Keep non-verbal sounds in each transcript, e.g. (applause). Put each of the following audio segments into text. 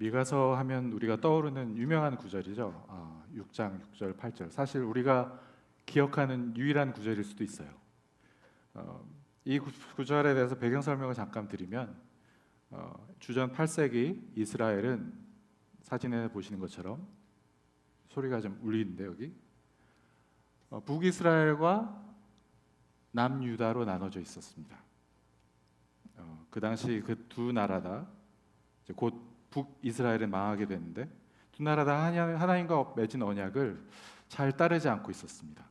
미가서 하면 우리가 떠오르는 유명한 구절이죠. 아, 6장 6절 8절. 사실 우리가 기억하는 유일한 구절일 수도 있어요. 어, 이 구- 구절에 대해서 배경 설명을 잠깐 드리면 어, 주전 8세기 이스라엘은 사진에 보시는 것처럼 소리가 좀 울리는데 여기 어, 북이스라엘과 남유다로 나눠져 있었습니다. 어, 그 당시 그 두 나라다 곧 북이스라엘은 망하게 됐는데 두 나라 다 하나- 하나님과 맺은 언약을 잘 따르지 않고 있었습니다.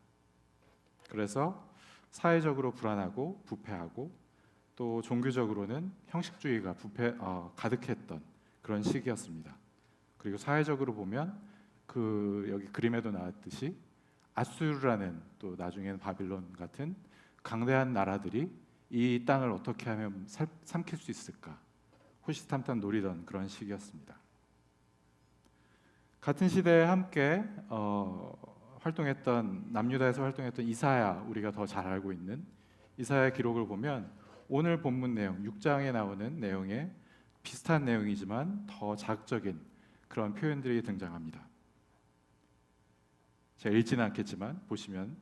그래서 사회적으로 불안하고 부패하고 또 종교적으로는 형식주의가 부패 어, 가득했던 그런 시기였습니다. 그리고 사회적으로 보면 그 여기 그림에도 나왔듯이 아수르라는 또 나중에는 바빌론 같은 강대한 나라들이 이 땅을 어떻게 하면 살- 삼킬 수 있을까 호시탐탐 노리던 그런 시기였습니다. 같은 시대에 함께 어, 활동했던 남유다에서 활동했던 이사야 우리가 더 잘 알고 있는 이사야 기록을 보면 오늘 본문 내용 6장에 나오는 내용에 비슷한 내용이지만 더 자극적인 그런 표현들이 등장합니다. 제가 읽지는 않겠지만 보시면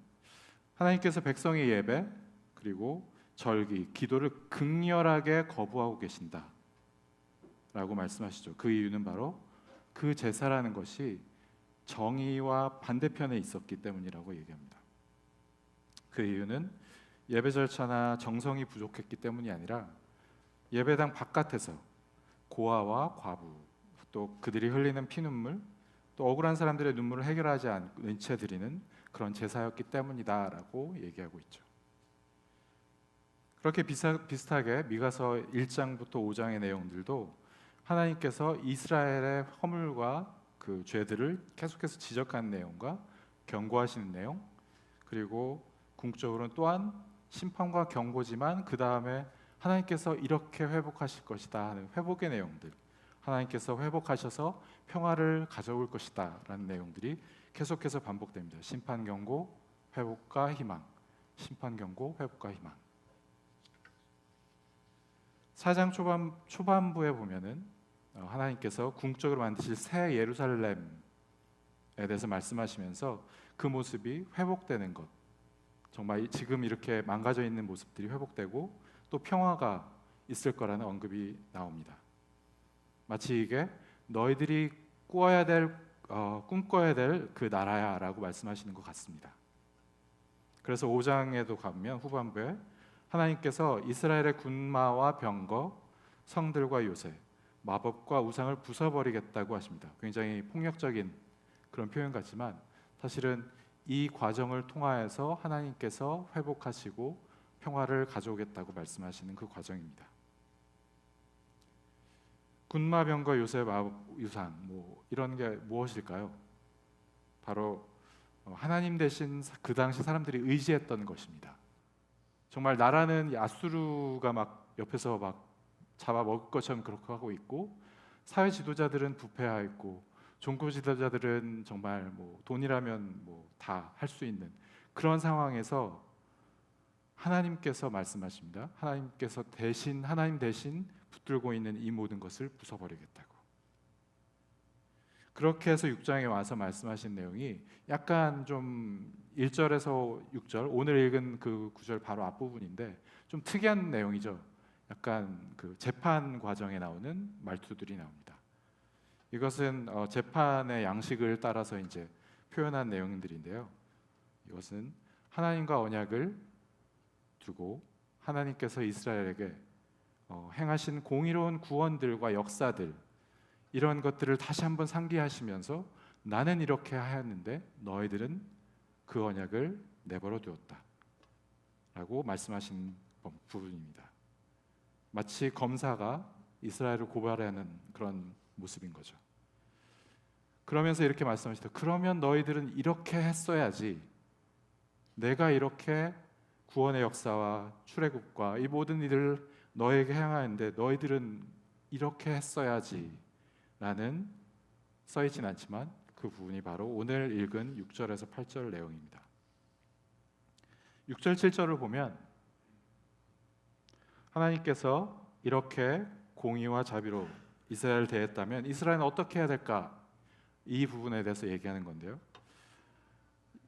하나님께서 백성의 예배 그리고 절기, 기도를 극렬하게 거부하고 계신다 라고 말씀하시죠. 그 이유는 바로 그 제사라는 것이 정의와 반대편에 있었기 때문이라고 얘기합니다. 그 이유는 예배 절차나 정성이 부족했기 때문이 아니라 예배당 바깥에서 고아와 과부 또 그들이 흘리는 피눈물 또 억울한 사람들의 눈물을 해결하지 않은 채 드리는 그런 제사였기 때문이다라고 얘기하고 있죠. 그렇게 비슷하게 미가서 1장부터 5장의 내용들도 하나님께서 이스라엘의 허물과 그 죄들을 계속해서 지적하는 내용과 경고하시는 내용 그리고 궁극적으로는 또한 심판과 경고지만 그 다음에 하나님께서 이렇게 회복하실 것이다 하는 회복의 내용들 하나님께서 회복하셔서 평화를 가져올 것이다 라는 내용들이 계속해서 반복됩니다. 심판 경고, 회복과 희망. 심판 경고, 회복과 희망. 사장 초반 초반부에 보면은 어, 하나님께서 궁극적으로 만드실 새 예루살렘에 대해서 말씀하시면서 그 모습이 회복되는 것. 정말 이- 지금 이렇게 망가져 있는 모습들이 회복되고 또 평화가 있을 거라는 언급이 나옵니다. 마치 이게 너희들이 꾸어야 될 어, 꿈꿔야 될 그 나라야라고 말씀하시는 것 같습니다. 그래서 5장에도 가면 후반부에 하나님께서 이스라엘의 군마와 병거, 성들과 요새, 마법과 우상을 부숴버리겠다고 하십니다. 굉장히 폭력적인 그런 표현 같지만 사실은 이 과정을 통하여서 하나님께서 회복하시고 평화를 가져오겠다고 말씀하시는 그 과정입니다. 군마병과 마법 유상 뭐 이런 게 무엇일까요? 바로 어, 하나님 대신 사- 그 당시 사람들이 의지했던 것입니다. 정말 나라는 이 아수르가 막 옆에서 막 잡아 먹을 것처럼 그렇게 하고 있고 사회 지도자들은 부패하 있고 종교 지도자들은 정말 뭐 돈이라면 뭐 다 할 수 있는 그런 상황에서 하나님께서 말씀하십니다. 하나님께서 대신 하나님 대신 붙들고 있는 이 모든 것을 부숴버리겠다고. 그렇게 해서 6장에 와서 말씀하신 내용이 약간 좀 1절에서 6절 오늘 읽은 그 구절 바로 앞부분인데 좀 특이한 내용이죠. 약간 그 재판 과정에 나오는 말투들이 나옵니다. 이것은 어, 재판의 양식을 따라서 이제 표현한 내용들인데요. 이것은 하나님과 언약을 두고 하나님께서 이스라엘에게 어, 행하신 공의로운 구원들과 역사들 이런 것들을 다시 한번 상기하시면서 나는 이렇게 하였는데 너희들은 그 언약을 내버려 두었다라고 말씀하신 부- 부분입니다. 마치 검사가 이스라엘을 고발하는 그런 모습인 거죠. 그러면서 이렇게 말씀하시다. 그러면 너희들은 이렇게 했어야지. 내가 이렇게 구원의 역사와 출애굽과 이 모든 일을 너에게 행하는데 너희들은 이렇게 했어야지. 라는 써 있진 않지만 그 부분이 바로 오늘 읽은 6절에서 8절 내용입니다. 6절 7절을 보면 하나님께서 이렇게 공의와 자비로 이스라엘 대했다면 이스라엘은 어떻게 해야 될까? 이 부분에 대해서 얘기하는 건데요.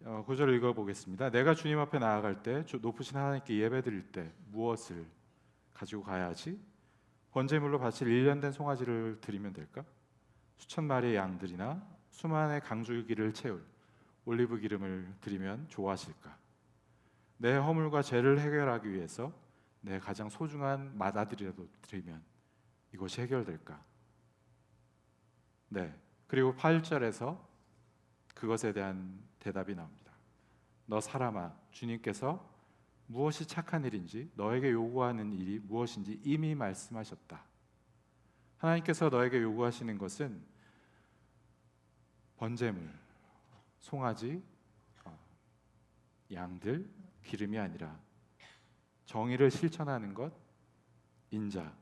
어, 구절을 읽어보겠습니다. 내가 주님 앞에 나아갈 때 주- 높으신 하나님께 예배드릴 때 무엇을 가지고 가야 지? 번제물로 바칠 1년 된 송아지를 드리면 될까? 수천 마리의 양들이나 수만의 강줄기를 채울 올리브 기름을 드리면 좋아하실까? 내 허물과 죄를 해결하기 위해서 내 가장 소중한 마다들이라도 드리면 이것이 해결될까? 네. 그리고 8절에서 그것에 대한 대답이 나옵니다. 너 사람아, 주님께서 무엇이 착한 일인지 너에게 요구하는 일이 무엇인지 이미 말씀하셨다. 하나님께서 너에게 요구하시는 것은 번제물, 송아지, 어, 양들, 기름이 아니라 정의를 실천하는 것, 인자,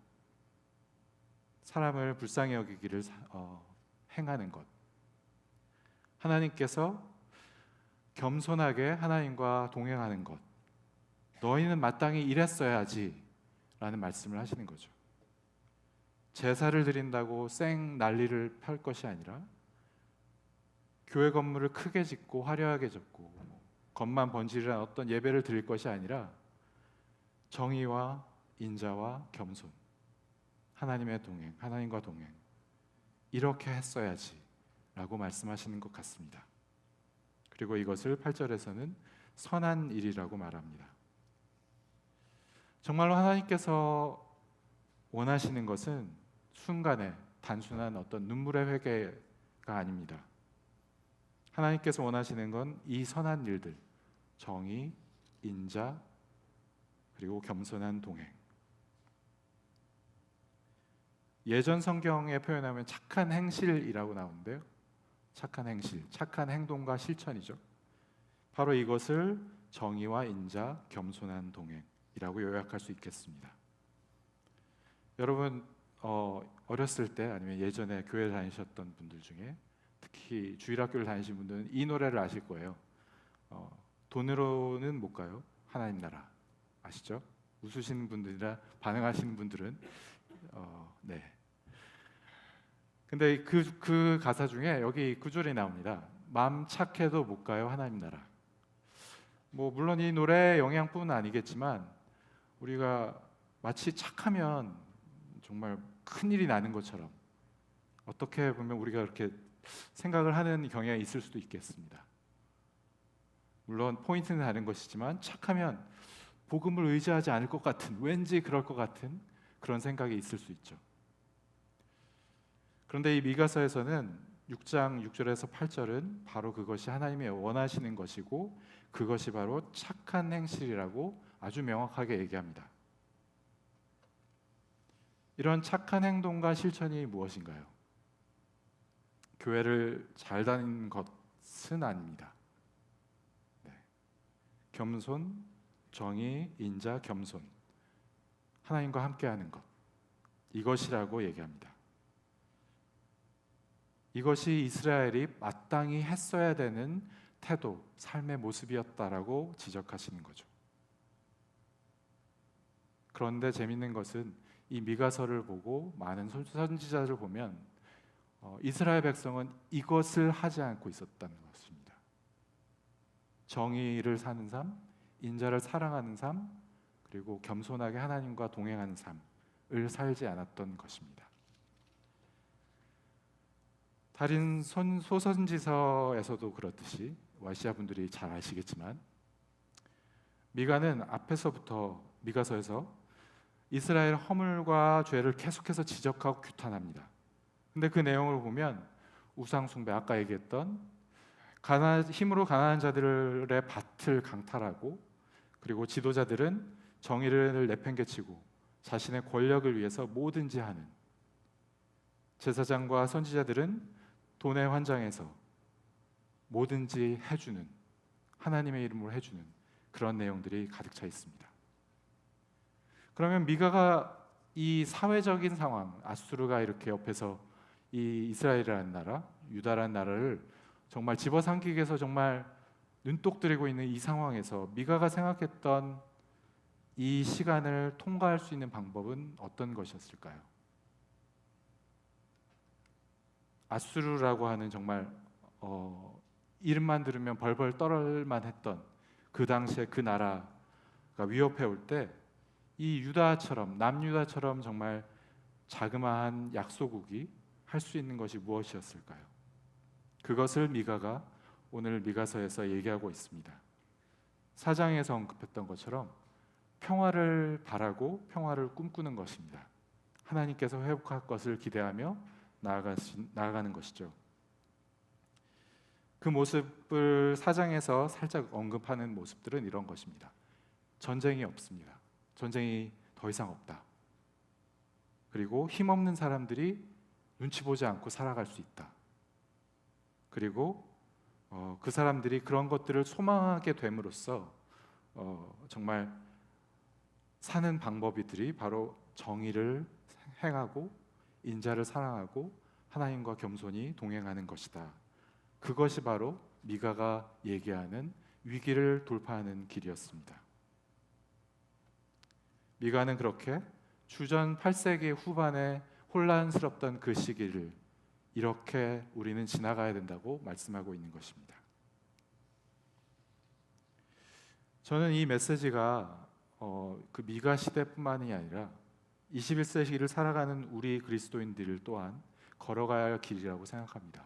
사람을 불쌍히 여기기를 사- 어, 행하는 것. 하나님께서 겸손하게 하나님과 동행하는 것. 너희는 마땅히 이랬어야지 라는 말씀을 하시는 거죠. 제사를 드린다고 쌩 난리를 펼 것이 아니라 교회 건물을 크게 짓고 화려하게 짓고 겉만 번지르한 어떤 예배를 드릴 것이 아니라 정의와 인자와 겸손, 하나님의 동행, 하나님과 동행 이렇게 했어야지라고 말씀하시는 것 같습니다. 그리고 이것을 8절에서는 선한 일이라고 말합니다. 정말로 하나님께서 원하시는 것은 순간에 단순한 어떤 눈물의 회개가 아닙니다. 하나님께서 원하시는 건 이 선한 일들, 정의, 인자, 그리고 겸손한 동행. 예전 성경에 표현하면 착한 행실이라고 나오는데요. 착한 행실, 착한 행동과 실천이죠. 바로 이것을 정의와 인자, 겸손한 동행이라고 요약할 수 있겠습니다. 여러분 어, 어렸을 때 아니면 예전에 교회 다니셨던 분들 중에 특히 주일학교를 다니신 분들은 이 노래를 아실 거예요. 어, 돈으로는 못 가요. 하나님 나라 아시죠? 웃으시는 분들이나 반응하시는 분들은 어, 네. 근데 그, 그 가사 중에 여기 구절이 나옵니다. 마음 착해도 못 가요 하나님 나라. 뭐 물론 이 노래 영향뿐은 아니겠지만 우리가 마치 착하면 정말 큰 일이 나는 것처럼 어떻게 보면 우리가 그렇게 생각을 하는 경향이 있을 수도 있겠습니다. 물론 포인트는 다른 것이지만 착하면 복음을 의지하지 않을 것 같은 왠지 그럴 것 같은 그런 생각이 있을 수 있죠. 그런데 이 미가서에서는 6장 6절에서 8절은 바로 그것이 하나님이 원하시는 것이고 그것이 바로 착한 행실이라고 아주 명확하게 얘기합니다. 이런 착한 행동과 실천이 무엇인가요? 교회를 잘 다니는 것은 아닙니다. 네. 겸손, 정의, 인자, 겸손, 하나님과 함께하는 것 이것이라고 얘기합니다. 이것이 이스라엘이 마땅히 했어야 되는 태도, 삶의 모습이었다라고 지적하시는 거죠. 그런데 재밌는 것은 이 미가서를 보고 많은 선지자를 보면 어, 이스라엘 백성은 이것을 하지 않고 있었다는 것입니다. 정의를 사는 삶, 인자를 사랑하는 삶, 그리고 겸손하게 하나님과 동행하는 삶을 살지 않았던 것입니다. 다른 선, 소선지서에서도 그렇듯이 와시아 분들이 잘 아시겠지만 미가는 앞에서부터 미가서에서 이스라엘 허물과 죄를 계속해서 지적하고 규탄합니다. 근데 그 내용을 보면 우상 숭배 아까 얘기했던 가난, 힘으로 가난한 자들의 밭을 강탈하고 그리고 지도자들은 정의를 내팽개치고 자신의 권력을 위해서 뭐든지 하는 제사장과 선지자들은 돈의 환장에서 뭐든지 해주는 하나님의 이름으로 해주는 그런 내용들이 가득 차 있습니다. 그러면 미가가 이 사회적인 상황, 아수르가 이렇게 옆에서 이 이스라엘이라는 나라, 유다라는 나라를 정말 집어삼키기 위해서 정말 눈독 들이고 있는 이 상황에서 미가가 생각했던 이 시간을 통과할 수 있는 방법은 어떤 것이었을까요? 아수르라고 하는 정말 어, 이름만 들으면 벌벌 떨만 했던 그 당시에 그 나라가 위협해 올 때 이 유다처럼 남유다처럼 정말 자그마한 약소국이 할 수 있는 것이 무엇이었을까요? 그것을 미가가 오늘 미가서에서 얘기하고 있습니다. 사장에서 언급했던 것처럼 평화를 바라고 평화를 꿈꾸는 것입니다. 하나님께서 회복할 것을 기대하며 나아가시, 나아가는 것이죠. 그 모습을 사장에서 살짝 언급하는 모습들은 이런 것입니다. 전쟁이 없습니다. 전쟁이 더 이상 없다. 그리고 힘없는 사람들이 눈치 보지 않고 살아갈 수 있다. 그리고 어, 그 사람들이 그런 것들을 소망하게 됨으로써 어, 정말 사는 방법이들이 바로 정의를 행하고 인자를 사랑하고 하나님과 겸손히 동행하는 것이다. 그것이 바로 미가가 얘기하는 위기를 돌파하는 길이었습니다. 미가는 그렇게 주전 8세기 후반에 혼란스럽던 그 시기를 이렇게 우리는 지나가야 된다고 말씀하고 있는 것입니다. 저는 이 메시지가 어, 그 미가 시대뿐만이 아니라 21세기를 살아가는 우리 그리스도인들 또한 걸어가야 할 길이라고 생각합니다.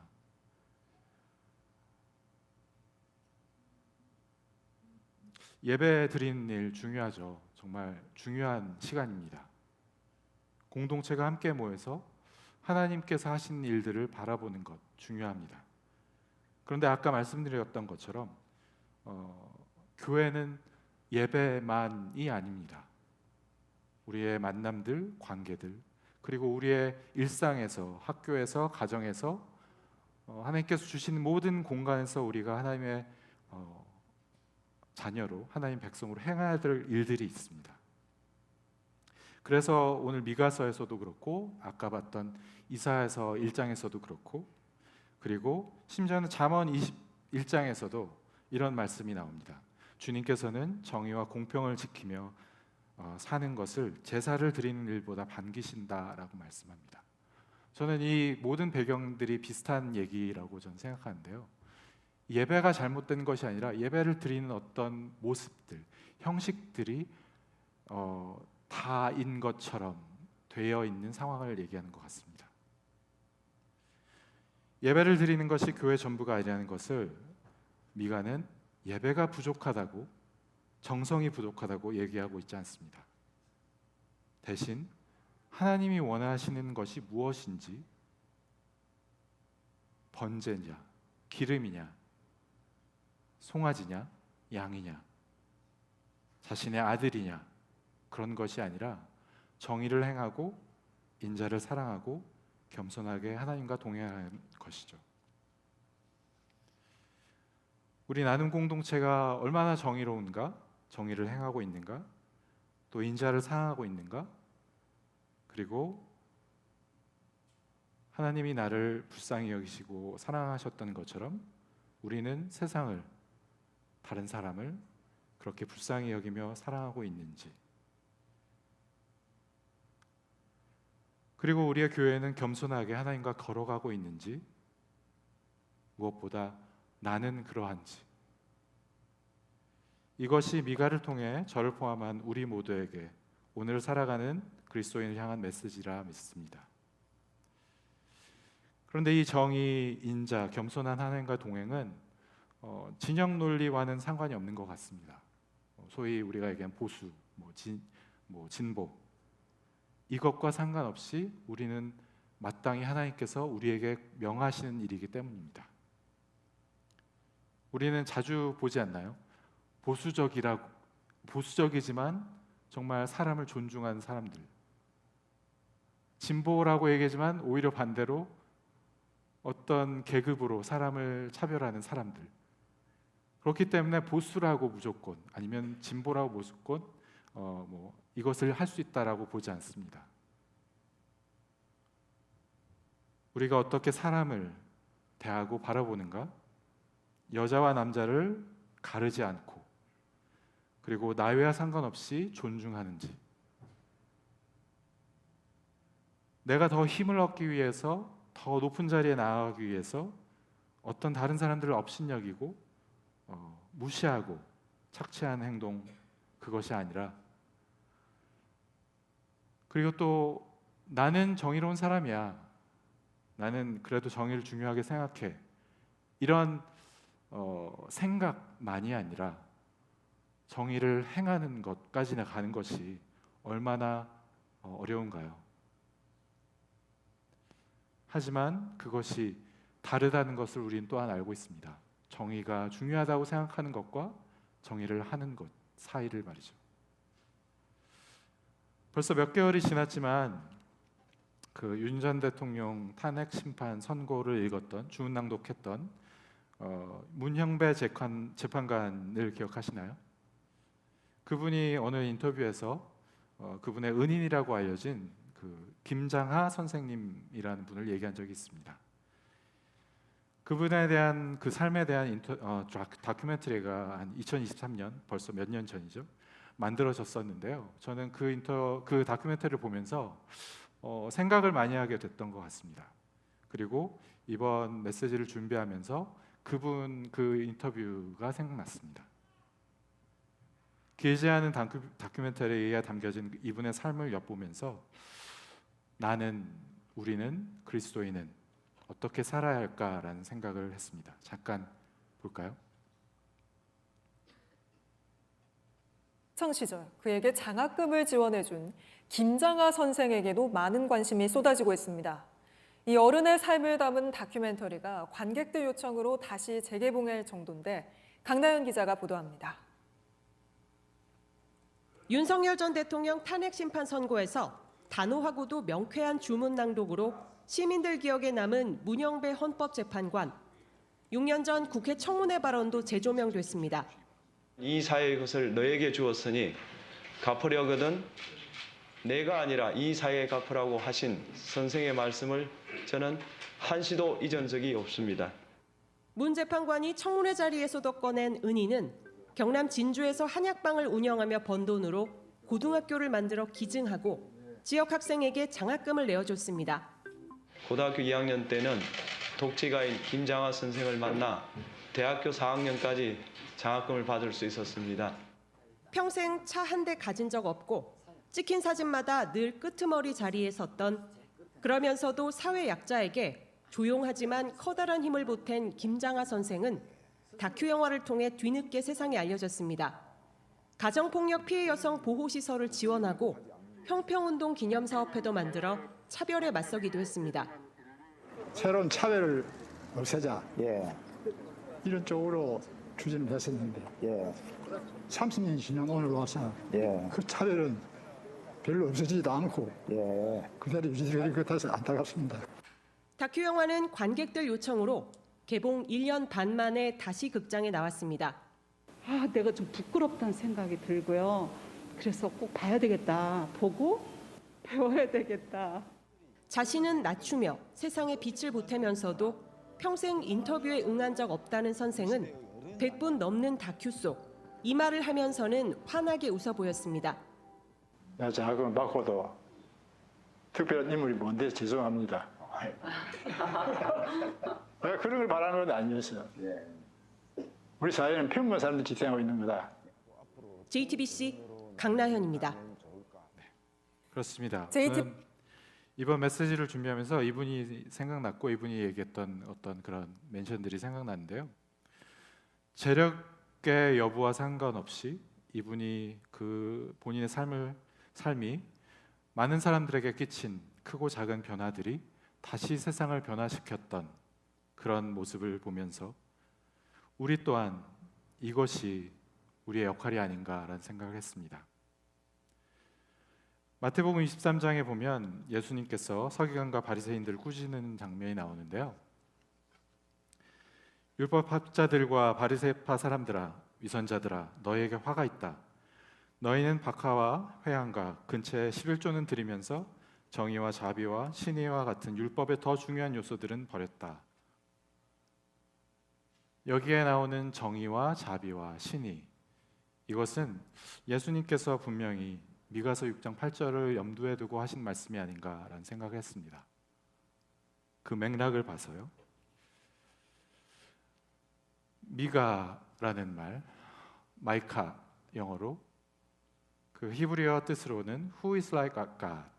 예배 드리는 일 중요하죠. 정말 중요한 시간입니다. 공동체가 함께 모여서 하나님께서 하신 일들을 바라보는 것 중요합니다. 그런데 아까 말씀드렸던 것처럼 어, 교회는 예배만이 아닙니다. 우리의 만남들, 관계들, 그리고 우리의 일상에서, 학교에서, 가정에서 어, 하나님께서 주신 모든 공간에서 우리가 하나님의 어, 자녀로 하나님 백성으로 행해야 될 일들이 있습니다. 그래서 오늘 미가서에서도 그렇고 아까 봤던 이사에서 1장에서도 그렇고 그리고 심지어는 잠언 21장에서도 이런 말씀이 나옵니다. 주님께서는 정의와 공평을 지키며 어, 사는 것을 제사를 드리는 일보다 반기신다라고 말씀합니다. 저는 이 모든 배경들이 비슷한 얘기라고 저는 생각하는데요. 예배가 잘못된 것이 아니라 예배를 드리는 어떤 모습들, 형식들이 어, 다인 것처럼 되어 있는 상황을 얘기하는 것 같습니다. 예배를 드리는 것이 교회 전부가 아니라는 것을 미가는 예배가 부족하다고 정성이 부족하다고 얘기하고 있지 않습니다. 대신 하나님이 원하시는 것이 무엇인지 번제냐, 기름이냐, 송아지냐, 양이냐, 자신의 아들이냐 그런 것이 아니라 정의를 행하고 인자를 사랑하고 겸손하게 하나님과 동행하는 것이죠. 우리 나눔 공동체가 얼마나 정의로운가, 정의를 행하고 있는가, 또 인자를 사랑하고 있는가, 그리고 하나님이 나를 불쌍히 여기시고 사랑하셨던 것처럼 우리는 세상을 다른 사람을 그렇게 불쌍히 여기며 사랑하고 있는지 그리고 우리의 교회는 겸손하게 하나님과 걸어가고 있는지 무엇보다 나는 그러한지 이것이 미가를 통해 저를 포함한 우리 모두에게 오늘 살아가는 그리스도인을 향한 메시지라 믿습니다. 그런데 이 정의, 인자, 겸손한 하나님과 동행은 어, 진영 논리와는 상관이 없는 것 같습니다. 어, 소위 우리가 얘기한 보수, 뭐, 진, 뭐 진보 이것과 상관없이 우리는 마땅히 하나님께서 우리에게 명하시는 일이기 때문입니다. 우리는 자주 보지 않나요? 보수적이라고 보수적이지만 정말 사람을 존중하는 사람들. 진보라고 얘기하지만 오히려 반대로 어떤 계급으로 사람을 차별하는 사람들. 그렇기 때문에 보수라고 무조건 아니면 진보라고 무조건 어, 뭐 이것을 할 수 있다라고 보지 않습니다. 우리가 어떻게 사람을 대하고 바라보는가? 여자와 남자를 가르지 않고 그리고 나이와 상관없이 존중하는지 내가 더 힘을 얻기 위해서 더 높은 자리에 나아가기 위해서 어떤 다른 사람들을 업신여기고 어, 무시하고 착취하는 행동 그것이 아니라 그리고 또 나는 정의로운 사람이야. 나는 그래도 정의를 중요하게 생각해. 이런 어, 생각만이 아니라 정의를 행하는 것까지 나 가는 것이 얼마나 어, 어려운가요? 하지만 그것이 다르다는 것을 우리는 또한 알고 있습니다. 정의가 중요하다고 생각하는 것과 정의를 하는 것 사이를 말이죠. 벌써 몇 개월이 지났지만 그 윤 전 대통령 탄핵 심판 선고를 읽었던 주문 낭독했던 어, 문형배 재판, 재판관을 기억하시나요? 그분이 어느 인터뷰에서 어, 그분의 은인이라고 알려진 그 김장하 선생님이라는 분을 얘기한 적이 있습니다. 그분에 대한 그 삶에 대한 인터, 어, 다큐멘터리가 한 2023년 벌써 몇 년 전이죠. 만들어졌었는데요. 저는 그 인터 그 다큐멘터리를 보면서 어, 생각을 많이 하게 됐던 것 같습니다. 그리고 이번 메시지를 준비하면서 그분 그 인터뷰가 생각났습니다. 길지 않은 다큐, 다큐멘터리에 담겨진 이분의 삶을 엿보면서 나는 우리는 그리스도인은 어떻게 살아야 할까라는 생각을 했습니다. 잠깐 볼까요? 학창 시절 그에게 장학금을 지원해준 김장하 선생에게도 많은 관심이 쏟아지고 있습니다. 이 어른의 삶을 담은 다큐멘터리가 관객들 요청으로 다시 재개봉할 정도인데 강나연 기자가 보도합니다. 윤석열 전 대통령 탄핵 심판 선고에서 단호하고도 명쾌한 주문 낭독으로 시민들 기억에 남은 문영배 헌법재판관. 6년 전 국회 청문회 발언도 재조명됐습니다. 이 사회의 것을 너에게 주었으니 갚으려거든 내가 아니라 이 사회에 갚으라고 하신 선생의 말씀을 저는 한시도 잊은 적이 없습니다. 문 재판관이 청문회 자리에서도 꺼낸 은희는 경남 진주에서 한약방을 운영하며 번 돈으로 고등학교를 만들어 기증하고 지역 학생에게 장학금을 내어줬습니다. 고등학교 2학년 때는 독지가인 김장하 선생을 만나 대학교 4학년까지 장학금을 받을 수 있었습니다. 평생 차 한 대 가진 적 없고 찍힌 사진마다 늘 끄트머리 자리에 섰던 그러면서도 사회 약자에게 조용하지만 커다란 힘을 보탠 김장하 선생은 다큐 영화를 통해 뒤늦게 세상에 알려졌습니다. 가정폭력 피해 여성 보호 시설을 지원하고 형평운동 기념사업회도 만들어 차별에 맞서기도 했습니다. 새로운 차별을 없애자 예, 이런 쪽으로 추진을 했었는데 예, 30년이 지난 오늘 와서 예, 그 차별은 별로 없어지지도 않고 예. 그대로 유지되는 것 같아서 안타깝습니다. 다큐 영화는 관객들 요청으로 개봉 1년 반 만에 다시 극장에 나왔습니다. 아, 내가 좀 부끄럽다는 생각이 들고요. 그래서 꼭 봐야 되겠다. 보고 배워야 되겠다. 자신은 낮추며 세상에 빛을 보태면서도 평생 인터뷰에 응한 적 없다는 선생은 100분 넘는 다큐 속 이 말을 하면서는 환하게 웃어 보였습니다. 내가 장학금을 받고도 특별한 인물이 뭔데 죄송합니다. (laughs) 내가 그런 걸 바라는 건 아니었어요. 우리 사회는 평범한 사람들 지탱하고 있는 거다. JTBC 강나현입니다. 그렇습니다. JT 저는 이번 메시지를 준비하면서 이분이 생각났고 이분이 얘기했던 어떤 그런 멘션들이 생각났는데요. 재력의 여부와 상관없이 이분이 그 본인의 삶을 삶이 많은 사람들에게 끼친 크고 작은 변화들이 다시 세상을 변화시켰던 그런 모습을 보면서 우리 또한 이것이 우리의 역할이 아닌가라는 생각을 했습니다. 마태복음 23장에 보면 예수님께서 서기관과 바리새인들을 꾸짖는 장면이 나오는데요. 율법 학자들과 바리새파 사람들아 위선자들아 너희에게 화가 있다. 너희는 박하와 회양과 근처에 11조는 드리면서 정의와 자비와 신의와 같은 율법의 더 중요한 요소들은 버렸다. 여기에 나오는 정의와 자비와 신의 이것은 예수님께서 분명히 미가서 6장 8절을 염두에 두고 하신 말씀이 아닌가라는 생각을 했습니다. 그 맥락을 봐서요. 미가라는 말, 마이카 영어로 그 히브리어 뜻으로는 Who is like God?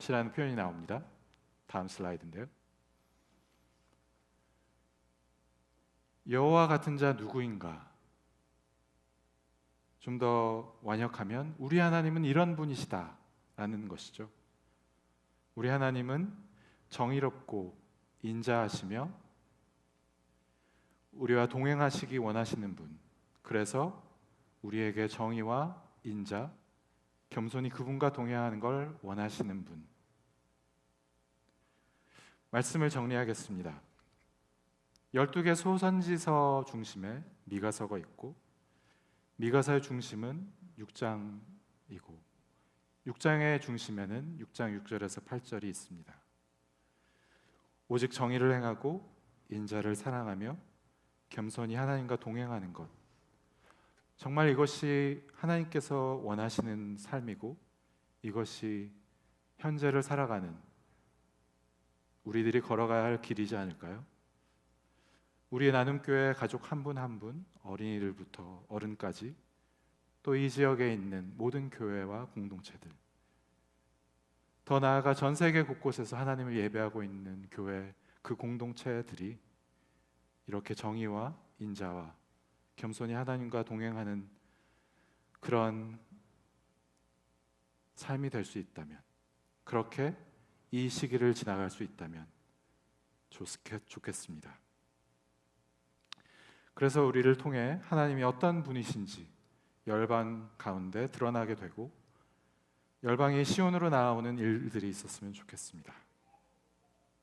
이라는 표현이 나옵니다. 다음 슬라이드인데요. 여호와 같은 자 누구인가? 좀 더 완역하면 우리 하나님은 이런 분이시다라는 것이죠. 우리 하나님은 정의롭고 인자하시며 우리와 동행하시기 원하시는 분. 그래서 우리에게 정의와 인자, 겸손히 그분과 동행하는 걸 원하시는 분. 말씀을 정리하겠습니다. 12개 소선지서 중심에 미가서가 있고 미가서의 중심은 6장이고 6장의 중심에는 6장 6절에서 8절이 있습니다. 오직 정의를 행하고 인자를 사랑하며 겸손히 하나님과 동행하는 것. 정말 이것이 하나님께서 원하시는 삶이고 이것이 현재를 살아가는 우리들이 걸어가야 할 길이지 않을까요? 우리의 나눔교회 가족 한 분 한 분, 어린이들부터 어른까지 또 이 지역에 있는 모든 교회와 공동체들 더 나아가 전 세계 곳곳에서 하나님을 예배하고 있는 교회 그 공동체들이 이렇게 정의와 인자와 겸손히 하나님과 동행하는 그런 삶이 될 수 있다면 그렇게 이 시기를 지나갈 수 있다면 좋겠, 좋겠습니다. 그래서 우리를 통해 하나님이 어떤 분이신지 열방 가운데 드러나게 되고 열방이 시온으로 나아오는 일들이 있었으면 좋겠습니다.